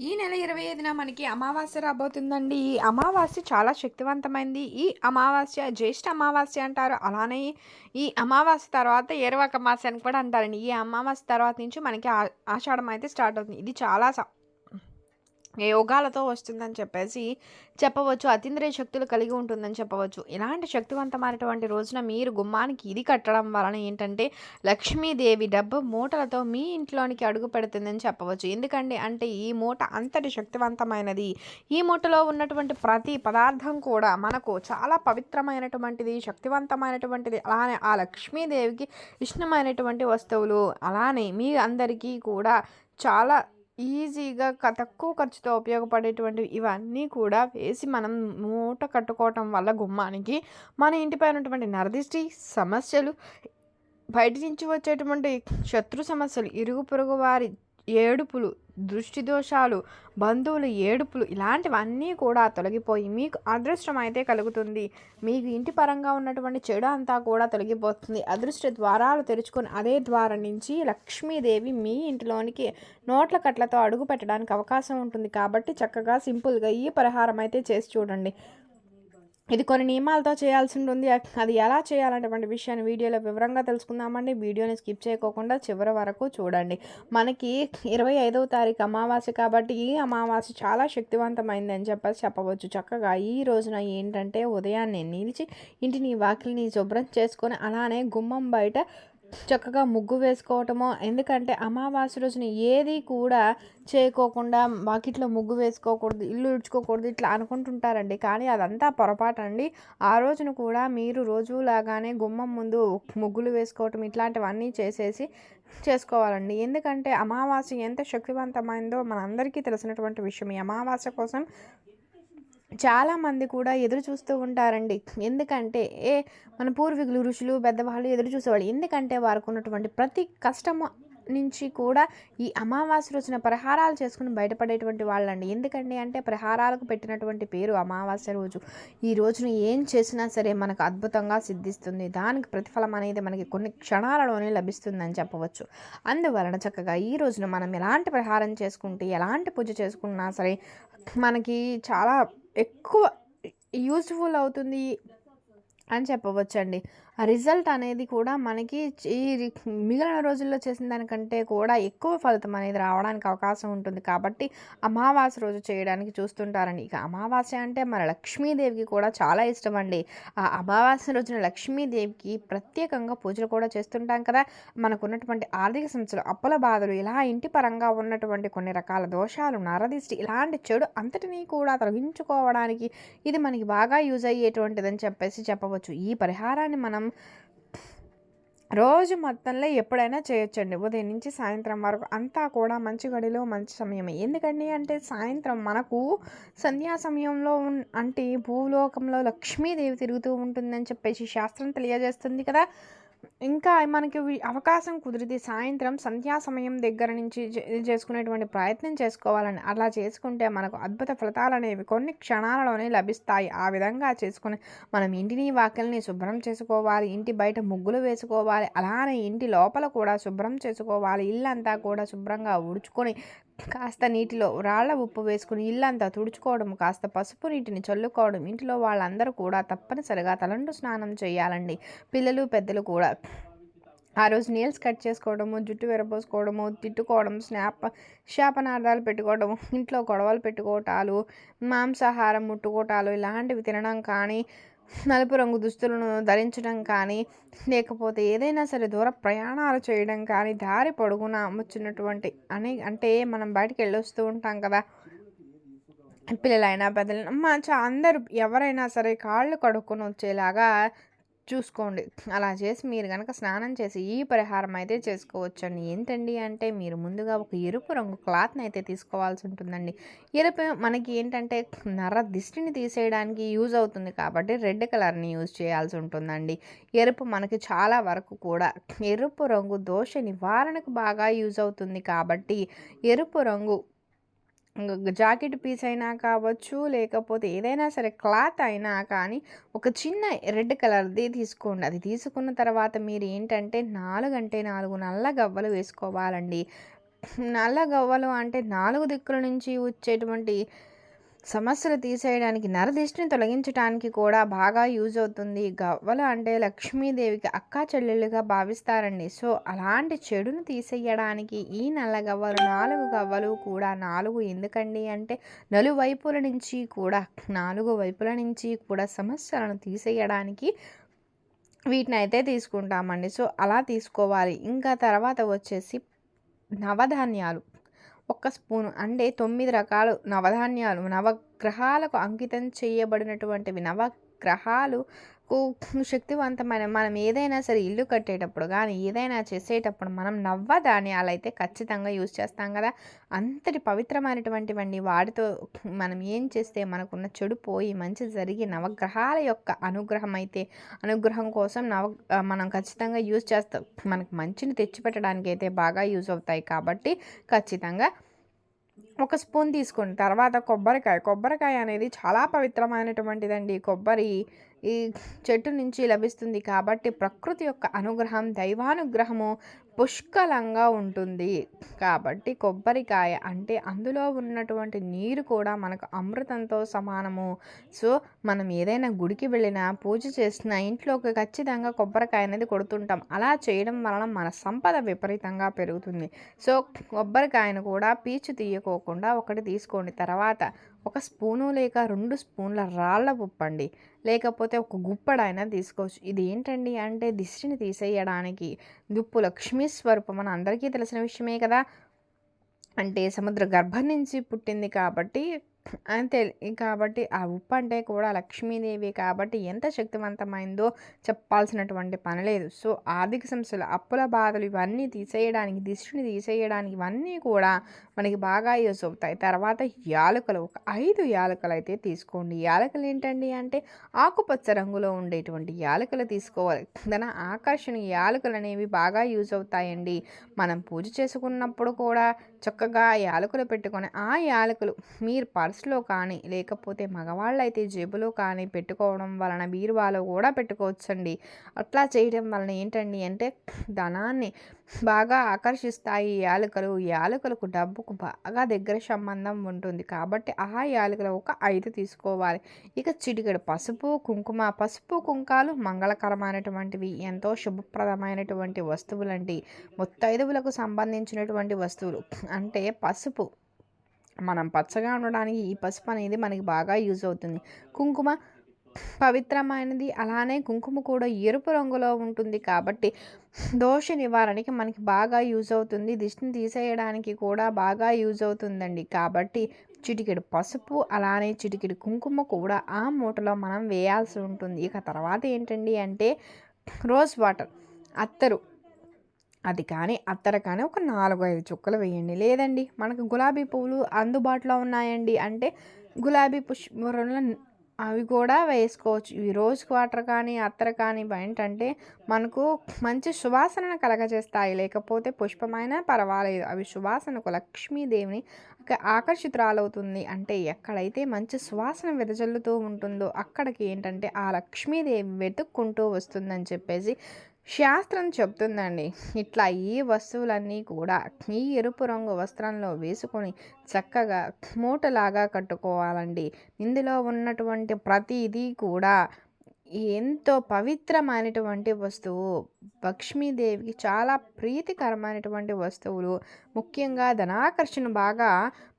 ఈ నెల ఇరవై ఐదున మనకి అమావాస్య రాబోతుందండి. ఈ అమావాస్య చాలా శక్తివంతమైంది. ఈ అమావాస్య జ్యేష్ఠ అమావాస్య అంటారు. అలానే ఈ అమావాస్య తర్వాత ఏరవక అమావాస్య అని కూడా అంటారండి. ఈ అమావాస్య తర్వాత నుంచి మనకి ఆ- ఆషాఢం అయితే స్టార్ట్ అవుతుంది. ఇది చాలా యోగాలతో వస్తుందని చెప్పేసి చెప్పవచ్చు. అతీంద్రియ శక్తులు కలిగి ఉంటుందని చెప్పవచ్చు. ఇలాంటి శక్తివంతమైనటువంటి రోజున మీరు గుమ్మానికి ఇది కట్టడం వలన ఏంటంటే లక్ష్మీదేవి డబ్బు మూటలతో మీ ఇంట్లోనికి అడుగు పెడుతుందని చెప్పవచ్చు. ఎందుకంటే అంటే ఈ మూట అంతటి శక్తివంతమైనది. ఈ మూటలో ఉన్నటువంటి ప్రతి పదార్థం కూడా మనకు చాలా పవిత్రమైనటువంటిది శక్తివంతమైనటువంటిది. అలానే ఆ లక్ష్మీదేవికి ఇష్టమైనటువంటి వస్తువులు. అలానే మీ అందరికీ కూడా చాలా ఈజీగా క తక్కువ ఖర్చుతో ఉపయోగపడేటువంటి ఇవన్నీ కూడా వేసి మనం మూట కట్టుకోవటం వల్ల గుమ్మానికి మన ఇంటిపై ఉన్నటువంటి నరదిష్టి సమస్యలు బయట నుంచి వచ్చేటువంటి శత్రు సమస్యలు ఇరుగు పొరుగు వారి ఏడుపులు దృష్టి దోషాలు బంధువులు ఏడుపులు ఇలాంటివన్నీ కూడా తొలగిపోయి మీకు అదృష్టం అయితే కలుగుతుంది. మీకు ఇంటి పరంగా ఉన్నటువంటి చెడు అంతా కూడా తొలగిపోతుంది. అదృష్ట ద్వారాలు తెరుచుకొని అదే ద్వారం నుంచి లక్ష్మీదేవి మీ ఇంటిలోనికి నోట్ల కట్లతో అడుగు పెట్టడానికి అవకాశం ఉంటుంది. కాబట్టి చక్కగా సింపుల్గా ఈ పరిహారం అయితే చేసి చూడండి. ఇది కొన్ని నియమాలతో చేయాల్సి ఉంటుంది అది ఎలా చేయాలనేటువంటి విషయాన్ని వీడియోలో వివరంగా తెలుసుకుందామండి. వీడియోని స్కిప్ చేయకోకుండా చివరి వరకు చూడండి. మనకి ఇరవై ఐదవ తారీఖు అమావాస్య కాబట్టి ఈ అమావాస్య చాలా శక్తివంతమైంది అని చెప్పేసి చెప్పవచ్చు. చక్కగా ఈ రోజున ఏంటంటే ఉదయాన్నే నిలిచి ఇంటిని వాకిలిని శుభ్రం చేసుకొని అలానే గుమ్మం బయట చక్కగా ముగ్గు వేసుకోవటము ఎందుకంటే అమావాస్య రోజున ఏది కూడా చేయకోకుండా వాకిట్లో ముగ్గు వేసుకోకూడదు ఇల్లు ఉడ్చుకోకూడదు ఇట్లా అనుకుంటుంటారండి. కానీ అదంతా పొరపాటు అండి ఆ రోజున కూడా మీరు రోజులాగానే గుమ్మం ముందు ముగ్గులు వేసుకోవటం ఇట్లాంటివన్నీ చేసేసి చేసుకోవాలండి. ఎందుకంటే అమావాస్య ఎంత శక్తివంతమైందో మనందరికీ తెలిసినటువంటి విషయం. ఈ అమావాస్య కోసం చాలామంది కూడా ఎదురు చూస్తూ ఉంటారండి. ఎందుకంటే ఏ మన పూర్వీకులు ఋషులు పెద్దవాళ్ళు ఎదురు చూసేవాళ్ళు. ఎందుకంటే వారికి ఉన్నటువంటి ప్రతి కష్టము నుంచి కూడా ఈ అమావాస్య రోజున పరిహారాలు చేసుకుని బయటపడేటువంటి వాళ్ళండి. ఎందుకండి అంటే పరిహారాలకు పెట్టినటువంటి పేరు అమావాస్య రోజు. ఈ రోజున ఏం చేసినా సరే మనకు అద్భుతంగా సిద్ధిస్తుంది. దానికి ప్రతిఫలం అనేది మనకి కొన్ని క్షణాలలోనే లభిస్తుందని చెప్పవచ్చు. అందువలన చక్కగా ఈ రోజున మనం ఎలాంటి పరిహారం చేసుకుంటే ఎలాంటి పూజ చేసుకున్నా సరే మనకి చాలా ఎక్కువ యూస్ఫుల్ అవుతుంది అని చెప్పవచ్చండి. రిజల్ట్ అనేది కూడా మనకి ఈ రి- మిగిలిన రోజుల్లో చేసిన దానికంటే కూడా ఎక్కువ ఫలితం అనేది రావడానికి అవకాశం ఉంటుంది. కాబట్టి అమావాస్య రోజు చేయడానికి చూస్తుంటారండి. ఇక అమావాస్య అంటే మన లక్ష్మీదేవికి కూడా చాలా ఇష్టం అండి. ఆ అమావాస్య రోజున లక్ష్మీదేవికి ప్రత్యేకంగా పూజలు కూడా చేస్తుంటాం కదా. మనకు ఉన్నటువంటి ఆర్థిక సమస్యలు అప్పుల బాధలు ఇలా ఇంటి పరంగా ఉన్నటువంటి కొన్ని రకాల దోషాలు నరదిష్టి ఇలాంటి చెడు అంతటినీ కూడా తొలగించుకోవడానికి ఇది మనకి బాగా యూజ్ అయ్యేటువంటిదని చెప్పేసి చెప్పవచ్చు. ఈ పరిహారాన్ని మనం రోజు మొత్తంలో ఎప్పుడైనా చేయొచ్చండి. ఉదయం నుంచి సాయంత్రం వరకు అంతా కూడా మంచి గడిలో మంచి సమయమే. ఎందుకండి అంటే సాయంత్రం మనకు సంధ్యా సమయంలో అంటే భూలోకంలో లక్ష్మీదేవి తిరుగుతూ ఉంటుందని చెప్పేసి శాస్త్రం తెలియజేస్తుంది కదా. ఇంకా మనకి అవకాశం కుదిరితే సాయంత్రం సంధ్యా సమయం దగ్గర నుంచి చేసుకునేటువంటి ప్రయత్నం చేసుకోవాలని అలా చేసుకుంటే మనకు అద్భుత ఫలితాలు అనేవి కొన్ని క్షణాలలోనే లభిస్తాయి. ఆ విధంగా చేసుకుని మనం ఇంటిని వాకిల్ని శుభ్రం చేసుకోవాలి ఇంటి బయట ముగ్గులు వేసుకోవాలి అలానే ఇంటి లోపల కూడా శుభ్రం చేసుకోవాలి ఇల్లంతా కూడా శుభ్రంగా ఉడుచుకొని కాస్త నీటిలో రాళ్ళ ఉప్పు వేసుకుని ఇల్లంతా తుడుచుకోవడం కాస్త పసుపు నీటిని చల్లుకోవడం ఇంటిలో వాళ్ళందరూ కూడా తప్పనిసరిగా తలంటు స్నానం చేయాలండి. పిల్లలు పెద్దలు కూడా. ఆ రోజు నీల్స్ కట్ చేసుకోవడము జుట్టు విరబోసుకోవడము తిట్టుకోవడం స్నాప శాపనార్థాలు పెట్టుకోవడము ఇంట్లో గొడవలు పెట్టుకోవటాలు మాంసాహారం ముట్టుకోవటాలు ఇలాంటివి తినడం కానీ నలుపు రంగు దుస్తులను ధరించడం కానీ లేకపోతే ఏదైనా సరే దూర ప్రయాణాలు చేయడం కానీ దారి పొడుగున అమ్ముచున్నటువంటి అని అంటే మనం బయటికి వెళ్ళొస్తూ ఉంటాం కదా. పిల్లలైనా పెద్దలైనా మంచి అందరూ ఎవరైనా సరే కాళ్ళు కడుక్కొని వచ్చేలాగా చూసుకోండి. అలా చేసి మీరు కనుక స్నానం చేసి ఈ పరిహారం అయితే చేసుకోవచ్చండి. ఏంటండి అంటే మీరు ముందుగా ఒక ఎరుపు రంగు క్లాత్ని అయితే తీసుకోవాల్సి ఉంటుందండి. ఎరుపు మనకి ఏంటంటే నర దిష్టిని తీసేయడానికి యూజ్ అవుతుంది కాబట్టి రెడ్ కలర్ని యూజ్ చేయాల్సి ఉంటుందండి. ఎరుపు మనకి చాలా వరకు కూడా ఎరుపు రంగు దోష నివారణకు బాగా యూజ్ అవుతుంది కాబట్టి ఎరుపు రంగు జాకెట్ పీస్ అయినా కావచ్చు లేకపోతే ఏదైనా సరే క్లాత్ అయినా కానీ ఒక చిన్న రెడ్ కలర్ది తీసుకోండి. అది తీసుకున్న తర్వాత మీరు ఏంటంటే నాలుగు అంటే నాలుగు నల్ల గవ్వలు వేసుకోవాలండి. నల్ల గవ్వలు అంటే నాలుగు దిక్కుల నుంచి వచ్చేటువంటి సమస్యలు తీసేయడానికి నరదిష్టిని తొలగించడానికి కూడా బాగా యూజ్ అవుతుంది. గవ్వలు అంటే లక్ష్మీదేవికి అక్క చెల్లెలుగా భావిస్తారండి. సో అలాంటి చెడును తీసేయడానికి ఈ నల్ల గవ్వలు నాలుగు గవ్వలు కూడా నాలుగు. ఎందుకండి అంటే నలువైపుల నుంచి కూడా నాలుగు వైపుల నుంచి కూడా సమస్యలను తీసేయడానికి వీటిని అయితే తీసుకుంటామండి. సో అలా తీసుకోవాలి. ఇంకా తర్వాత వచ్చేసి నవధాన్యాలు. ఒక్క స్పూను అంటే తొమ్మిది రకాలు నవధాన్యాలు నవగ్రహాలకు అంకితం చేయబడినటువంటివి నవగ్రహాలు శక్తివంతమైన మనం ఏదైనా సరే ఇల్లు కట్టేటప్పుడు కానీ ఏదైనా చేసేటప్పుడు మనం నవధాన్యాలు అయితే ఖచ్చితంగా యూజ్ చేస్తాం కదా. అంతటి పవిత్రమైనటువంటివండి వాటితో మనం ఏం చేస్తే మనకున్న చెడు పోయి మంచి జరిగి నవగ్రహాల యొక్క అనుగ్రహం అయితే అనుగ్రహం కోసం నవ మనం ఖచ్చితంగా యూజ్ చేస్తాం మనకు మంచిని తెచ్చిపెట్టడానికి అయితే బాగా యూజ్ అవుతాయి కాబట్టి ఖచ్చితంగా ఒక స్పూన్ తీసుకోండి తర్వాత కొబ్బరికాయ. కొబ్బరికాయ అనేది చాలా పవిత్రమైనటువంటిదండి. కొబ్బరి ఈ చెట్టు నుంచి లభిస్తుంది కాబట్టి ప్రకృతి యొక్క అనుగ్రహం దైవానుగ్రహము పుష్కలంగా ఉంటుంది. కాబట్టి కొబ్బరికాయ అంటే అందులో ఉన్నటువంటి నీరు కూడా మనకు అమృతంతో సమానము. సో మనం ఏదైనా గుడికి వెళ్ళినా పూజ చేసినా ఇంట్లోకి ఖచ్చితంగా కొబ్బరికాయ అనేది కొడుతుంటాం. అలా చేయడం వలన మన సంపద విపరీతంగా పెరుగుతుంది. సో కొబ్బరికాయను కూడా పీచు తీయకోకుండా ఒకటి తీసుకోండి. తర్వాత ఒక స్పూను లేక రెండు స్పూన్ల రాళ్ళ ఉప్పండి. లేకపోతే ఒక గుప్పడైనా తీసుకోవచ్చు. ఇది ఏంటండి అంటే దిష్టిని తీసేయడానికి దుప్పు లక్ష్మీ స్వరూపం అని అందరికీ తెలిసిన విషయమే కదా. అంటే సముద్ర గర్భం నుంచి పుట్టింది కాబట్టి అంతే. కాబట్టి ఆ ఉప్పు అంటే కూడా లక్ష్మీదేవి కాబట్టి ఎంత శక్తివంతమైందో చెప్పాల్సినటువంటి పని లేదు. సో ఆర్థిక సమస్యలు అప్పుల బాధలు ఇవన్నీ తీసేయడానికి దిష్టిని తీసేయడానికి ఇవన్నీ కూడా మనకి బాగా యూస్ అవుతాయి. తర్వాత యాలకులు ఒక ఐదు యాలకులు అయితే తీసుకోండి. యాలకులు ఏంటండి అంటే ఆకుపచ్చ రంగులో ఉండేటువంటి యాలకులు తీసుకోవాలి. దాని ఆకర్షణ యాలకులు అనేవి బాగా యూజ్ అవుతాయండి. మనం పూజ చేసుకున్నప్పుడు కూడా చక్కగా యాలకులు పెట్టుకొని ఆ యాలకులు మీరు పర్స్లో కానీ లేకపోతే మగవాళ్ళైతే జేబులో కానీ పెట్టుకోవడం వలన బీరువాలో కూడా పెట్టుకోవచ్చండి. అట్లా చేయడం వలన ఏంటండి అంటే ధనాన్ని బాగా ఆకర్షిస్తాయి యాలకలు. యాలకులకు డబ్బుకు బాగా దగ్గర సంబంధం ఉంటుంది కాబట్టి ఆ యాలకలు ఒక ఐదు తీసుకోవాలి. ఇక చిటికెడు పసుపు కుంకుమ. పసుపు కుంకాలు మంగళకరమైనటువంటివి ఎంతో శుభప్రదమైనటువంటి వస్తువులండి. ముత్తైదువులకు సంబంధించినటువంటి వస్తువులు. అంటే పసుపు మనం పచ్చగా ఉండడానికి ఈ పసుపు అనేది మనకి బాగా యూజ్ అవుతుంది. కుంకుమ పవిత్రమైనది. అలానే కుంకుమ కూడా ఎరుపు రంగులో ఉంటుంది కాబట్టి దోష నివారణకి మనకి బాగా యూజ్ అవుతుంది. దిష్టిని తీసేయడానికి కూడా బాగా యూజ్ అవుతుందండి. కాబట్టి చిటికెడు పసుపు అలానే చిటికెడు కుంకుమ కూడా ఆ మూటలో మనం వేయాల్సి ఉంటుంది. ఇక తర్వాత ఏంటండి అంటే రోజ్ వాటర్ అత్తరు. అది కానీ అత్తర కానీ ఒక నాలుగు ఐదు చుక్కలు వేయండి. లేదండి మనకు గులాబీ పువ్వులు అందుబాటులో ఉన్నాయండి. అంటే గులాబీ పుష్పరంలో అవి కూడా వేసుకోవచ్చు. ఇవి రోజ్ వాటర్ కానీ అత్తర కానీ ఏంటంటే మనకు మంచి సువాసనను కలగజేస్తాయి. లేకపోతే పుష్పమైన పర్వాలేదు. అవి సువాసనకు లక్ష్మీదేవిని ఆకర్షితురాలవుతుంది. అంటే ఎక్కడైతే మంచి సువాసన వెదజల్లుతూ ఉంటుందో అక్కడికి ఏంటంటే ఆ లక్ష్మీదేవి వెతుక్కుంటూ వస్తుందని చెప్పేసి శాస్త్రం చెప్తుందండి. ఇట్లా ఈ వస్తువులన్నీ కూడా ఈ ఎరుపు రంగు వస్త్రంలో వేసుకొని చక్కగా మూటలాగా కట్టుకోవాలండి. ఇందులో ఉన్నటువంటి ప్రతిదీ కూడా ఎంతో పవిత్రమైనటువంటి వస్తువు. లక్ష్మీదేవికి చాలా ప్రీతికరమైనటువంటి వస్తువులు. ముఖ్యంగా ధనాకర్షణ బాగా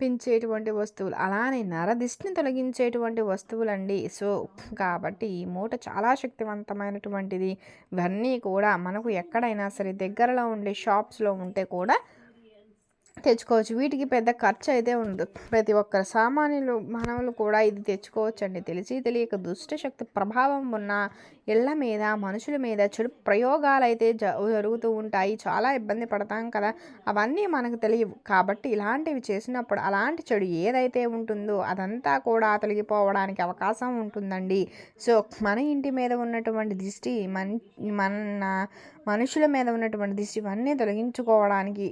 పెంచేటువంటి వస్తువులు అలానే నరదిష్టిని తొలగించేటువంటి వస్తువులండి. సో కాబట్టి ఈ మూట చాలా శక్తివంతమైనటువంటిది. ఇవన్నీ కూడా మనకు ఎక్కడైనా సరే దగ్గరలో ఉండే షాప్స్లో ఉంటే కూడా తెచ్చుకోవచ్చు. వీటికి పెద్ద ఖర్చు అయితే ఉండదు. ప్రతి ఒక్కరు సామాన్యులు మానవులు కూడా ఇది తెచ్చుకోవచ్చు అండి తెలిసి తెలియక దుష్టశక్తి ప్రభావం ఉన్న ఇళ్ళ మీద మనుషుల మీద చెడు ప్రయోగాలు అయితే జరుగుతూ ఉంటాయి. చాలా ఇబ్బంది పడతాం కదా. అవన్నీ మనకు తెలియవు. కాబట్టి ఇలాంటివి చేసినప్పుడు అలాంటి చెడు ఏదైతే ఉంటుందో అదంతా కూడా తొలగిపోవడానికి అవకాశం ఉంటుందండి. సో మన ఇంటి మీద ఉన్నటువంటి దిష్టి మన మన మనుషుల మీద ఉన్నటువంటి దిష్టి ఇవన్నీ తొలగించుకోవడానికి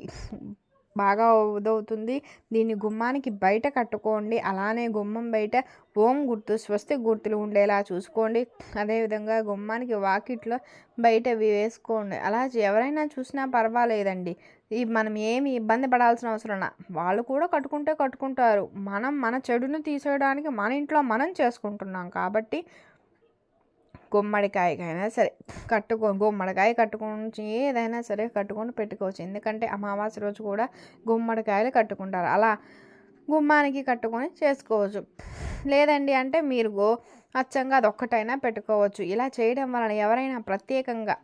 బాగా ఉదవుతుంది దీన్ని గుమ్మానికి బయట కట్టుకోండి. అలానే గుమ్మం బయట ఓం గుర్తు స్వస్తి గుర్తులు ఉండేలా చూసుకోండి. అదేవిధంగా గుమ్మానికి వాకిట్లో బయట వేసుకోండి. అలా ఎవరైనా చూసినా పర్వాలేదండి. ఈ మనం ఏమి ఇబ్బంది పడాల్సిన అవసరం వాళ్ళు కూడా కట్టుకుంటే కట్టుకుంటారు. మనం మన చెడును తీసేయడానికి మన ఇంట్లో మనం చేసుకుంటున్నాం కాబట్టి గుమ్మడికాయకైనా సరే కట్టుకో గుమ్మడికాయ కట్టుకొని ఏదైనా సరే కట్టుకొని పెట్టుకోవచ్చు. ఎందుకంటే అమావాస్య రోజు కూడా గుమ్మడికాయలు కట్టుకుంటారు. అలా గుమ్మానికి కట్టుకొని చేసుకోవచ్చు. లేదండి అంటే మీరు గో అచ్చంగా అదొక్కటైనా పెట్టుకోవచ్చు. ఇలా చేయడం వలన ఎవరైనా ప్రత్యేకంగా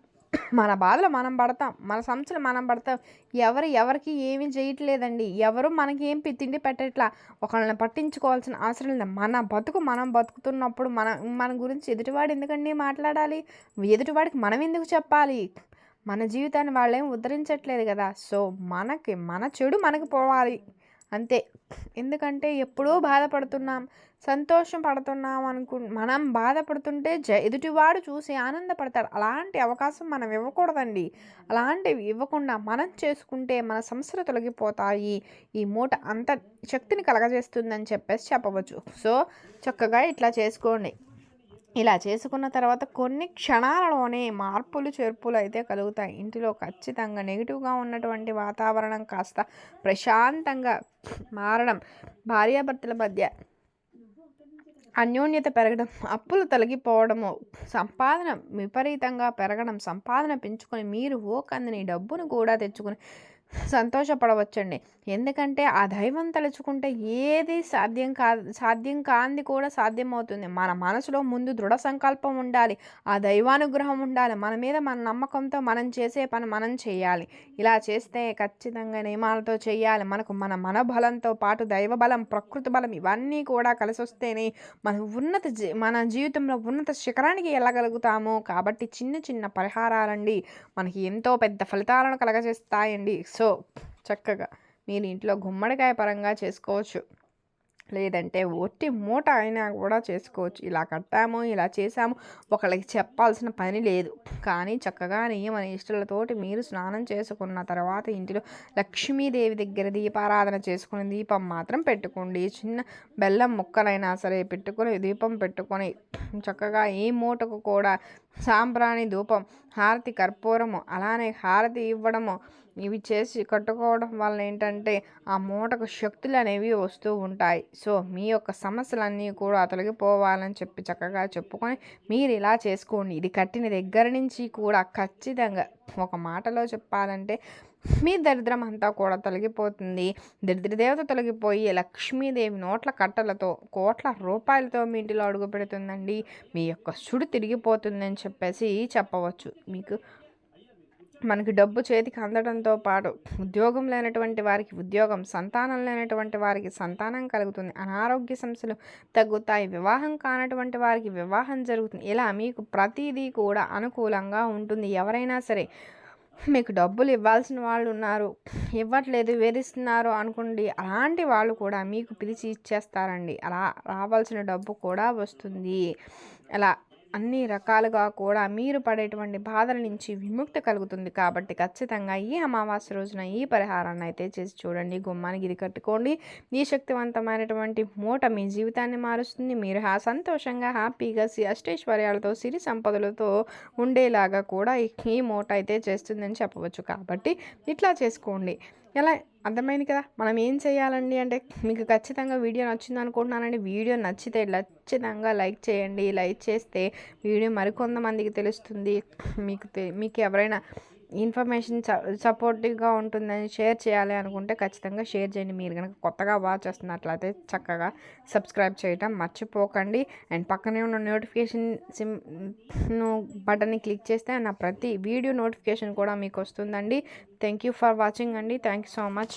మన బాధలు మనం పడతాం మన సమస్యలు మనం పడతాం. ఎవరు ఎవరికి ఏమీ చేయట్లేదండి. ఎవరు మనకి ఏం తిండి పెట్టట్లా. ఒకళ్ళని పట్టించుకోవాల్సిన అవసరం లేదు. మన బతుకు మనం బతుకుతున్నప్పుడు మన మన గురించి ఎదుటివాడు ఎందుకండి మాట్లాడాలి? ఎదుటివాడికి మనం ఎందుకు చెప్పాలి? మన జీవితాన్ని వాళ్ళేం ఉద్ధరించట్లేదు కదా. సో మనకి మన చెడు మనకి పోవాలి. అంతే. ఎందుకంటే ఎప్పుడూ బాధపడుతున్నాం సంతోషం పడుతున్నాం అనుకు మనం బాధపడుతుంటే జ ఎదుటివాడు చూసి ఆనందపడతాడు. అలాంటి అవకాశం మనం ఇవ్వకూడదండి. అలాంటివి ఇవ్వకుండా మనం చేసుకుంటే మన సమస్యలు తొలగిపోతాయి. ఈ మూట అంత శక్తిని కలగజేస్తుందని చెప్పేసి చెప్పవచ్చు. సో చక్కగా ఇట్లా చేసుకోండి. ఇలా చేసుకున్న తర్వాత కొన్ని క్షణాలలోనే మార్పులు చేర్పులు అయితే కలుగుతాయి. ఇంటిలో ఖచ్చితంగా నెగిటివ్గా ఉన్నటువంటి వాతావరణం కాస్త ప్రశాంతంగా మారడం భార్యాభర్తల మధ్య అన్యోన్యత పెరగడం అప్పులు తొలగిపోవడము సంపాదన విపరీతంగా పెరగడం సంపాదన పెంచుకొని మీరు ఓ కందిని డబ్బును కూడా తెచ్చుకొని సంతోషపడవచ్చండి. ఎందుకంటే ఆ దైవం తలుచుకుంటే ఏది సాధ్యం కా సాధ్యం కాంది కూడా సాధ్యమవుతుంది. మన మనసులో ముందు దృఢ సంకల్పం ఉండాలి. ఆ దైవానుగ్రహం ఉండాలి. మన మీద మన నమ్మకంతో మనం చేసే పని మనం చేయాలి. ఇలా చేస్తే ఖచ్చితంగా నియమాలతో చేయాలి. మనకు మన మనబలంతో పాటు దైవ బలం ప్రకృతి బలం ఇవన్నీ కూడా కలిసి వస్తేనే మన ఉన్నత జీ- మన జీవితంలో ఉన్నత శిఖరానికి వెళ్ళగలుగుతాము. కాబట్టి చిన్న చిన్న పరిహారాలండి. మనకి ఎంతో పెద్ద ఫలితాలను కలగజేస్తాయండి. సో చక్కగా మీరు ఇంట్లో గుమ్మడికాయ పరంగా చేసుకోవచ్చు. లేదంటే ఒట్టి మూట అయినా కూడా చేసుకోవచ్చు. ఇలా కట్టాము ఇలా చేసాము ఒకళ్ళకి చెప్పాల్సిన పని లేదు. కానీ చక్కగా నియమ నిష్ఠలతోటి మీరు స్నానం చేసుకున్న తర్వాత ఇంటిలో లక్ష్మీదేవి దగ్గర దీపారాధన చేసుకుని దీపం మాత్రం పెట్టుకోండి. చిన్న బెల్లం ముక్కలైనా సరే పెట్టుకొని దీపం పెట్టుకొని చక్కగా ఏ మూటకు కూడా సాంబ్రాణి ధూపం హారతి కర్పూరము అలానే హారతి ఇవ్వడము ఇవి చేసి కట్టుకోవడం వల్ల ఏంటంటే ఆ మూటకు శక్తులు అనేవి వస్తూ ఉంటాయి. సో మీ యొక్క సమస్యలన్నీ కూడా తొలగిపోవాలని చెప్పి చక్కగా చెప్పుకొని మీరు ఇలా చేసుకోండి. ఇది కట్టిన దగ్గర నుంచి కూడా ఖచ్చితంగా ఒక మాటలో చెప్పాలంటే మీ దరిద్రం అంతా కూడా తొలగిపోతుంది. దరిద్ర దేవత తొలగిపోయి లక్ష్మీదేవి నోట్ల కట్టలతో కోట్ల రూపాయలతో మీ ఇంటిలో అడుగు పెడుతుందండి. మీ యొక్క సుడి తిరిగిపోతుందని చెప్పేసి చెప్పవచ్చు. మీకు మనకి డబ్బు చేతికి అందడంతో పాటు ఉద్యోగం లేనటువంటి వారికి ఉద్యోగం సంతానం లేనటువంటి వారికి సంతానం కలుగుతుంది. అనారోగ్య సమస్యలు తగ్గుతాయి. వివాహం కానటువంటి వారికి వివాహం జరుగుతుంది. ఇలా మీకు ప్రతిదీ కూడా అనుకూలంగా ఉంటుంది. ఎవరైనా సరే మీకు డబ్బులు ఇవ్వాల్సిన వాళ్ళు ఉన్నారు ఇవ్వట్లేదు వేధిస్తున్నారు అనుకోండి అలాంటి వాళ్ళు కూడా మీకు పిలిచి ఇచ్చేస్తారండి. అలా రావాల్సిన డబ్బు కూడా వస్తుంది. అలా అన్ని రకాలుగా కూడా మీరు పడేటువంటి బాధల నుంచి విముక్తి కలుగుతుంది కాబట్టి ఖచ్చితంగా ఈ అమావాస్య రోజున ఈ పరిహారాన్ని అయితే చేసి చూడండి గుమ్మానికి ఇది కట్టుకోండి. ఈ శక్తివంతమైనటువంటి మూట మీ జీవితాన్ని మారుస్తుంది. మీరు హా సంతోషంగా హ్యాపీగా సి అష్టైశ్వర్యాలతో సిరి సంపదలతో ఉండేలాగా కూడా ఈ మూట అయితే చేస్తుందని చెప్పవచ్చు. కాబట్టి ఇట్లా చేసుకోండి. ఎలా? అర్థమైంది కదా? మనం ఏం చేయాలండి అంటే మీకు ఖచ్చితంగా వీడియో నచ్చింది అనుకుంటున్నానండి వీడియో నచ్చితే ఖచ్చితంగా లైక్ చేయండి. లైక్ చేస్తే వీడియో మరికొంతమందికి తెలుస్తుంది. మీకు తె- మీకు ఎవరైనా ఇన్ఫర్మేషన్ సపోర్టివ్గా ఉంటుందని షేర్ చేయాలి అనుకుంటే ఖచ్చితంగా షేర్ చేయండి. మీరు కనుక కొత్తగా వాచ్ చేస్తున్నట్లయితే చక్కగా సబ్స్క్రైబ్ చేయటం మర్చిపోకండి. అండ్ పక్కనే ఉన్న నోటిఫికేషన్ సిమ్ బటన్ని క్లిక్ చేస్తే నా ప్రతి వీడియో నోటిఫికేషన్ కూడా మీకు వస్తుందండి. థ్యాంక్ యూ ఫర్ వాచింగ్ అండి. Thank you so much.